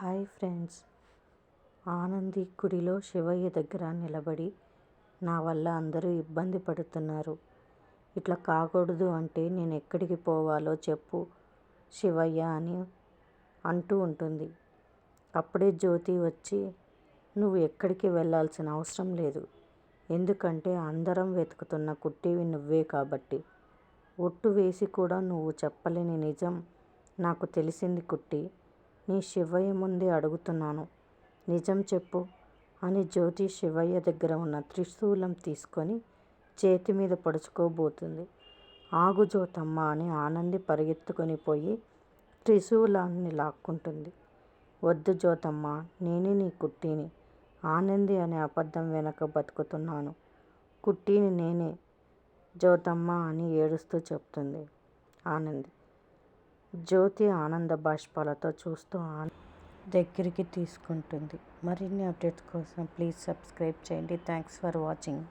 Hi friends. Anandi గుడిలో శివయ్య దగ్గర నిలబడి నా వల్ల అందరూ ఇబ్బంది పడుతున్నారు. ఇట్లా కాకూడదు అంటే నేను ఎక్కడికి పోవాలో చెప్పు శివయ్య అని అంటూ ఉంటుంది. అప్పుడే జ్యోతి వచ్చి నువ్వు ఎక్కడికి వెళ్ళాల్సిన అవసరం లేదు. ఎందుకంటే అందరం వెతుకుతున్న కుట్టివి నువ్వే కాబట్టి. ఒట్టు వేసి కూడా నువ్వు చెప్పలేని నిజం నాకు తెలిసింది కుట్టి నీ శివయ్య ముందే అడుగుతున్నాను. నిజం చెప్పు అని జ్యోతి శివయ్య దగ్గర ఉన్న త్రిశూలం తీసుకొని చేతి మీద పడుచుకోబోతుంది. ఆగు జ్యోతమ్మ అని ఆనంది పరిగెత్తుకొని పోయి త్రిశూలాన్ని లాక్కుంటుంది. వద్దు జ్యోతమ్మ నేనే నీ కుట్టిని. ఆనంది అనే అబద్ధం వెనక బతుకుతున్నాను. కుట్టిని నేనే జ్యోతమ్మ అని ఏడుస్తూ చెప్తుంది ఆనంది. జ్యోతి ఆనంద బాష్పాలతో చూస్తూ దగ్గరికి తీసుకుంటుంది. మరిన్ని అప్డేట్స్ కోసం ప్లీజ్ సబ్స్క్రైబ్ చేయండి. Thanks for watching.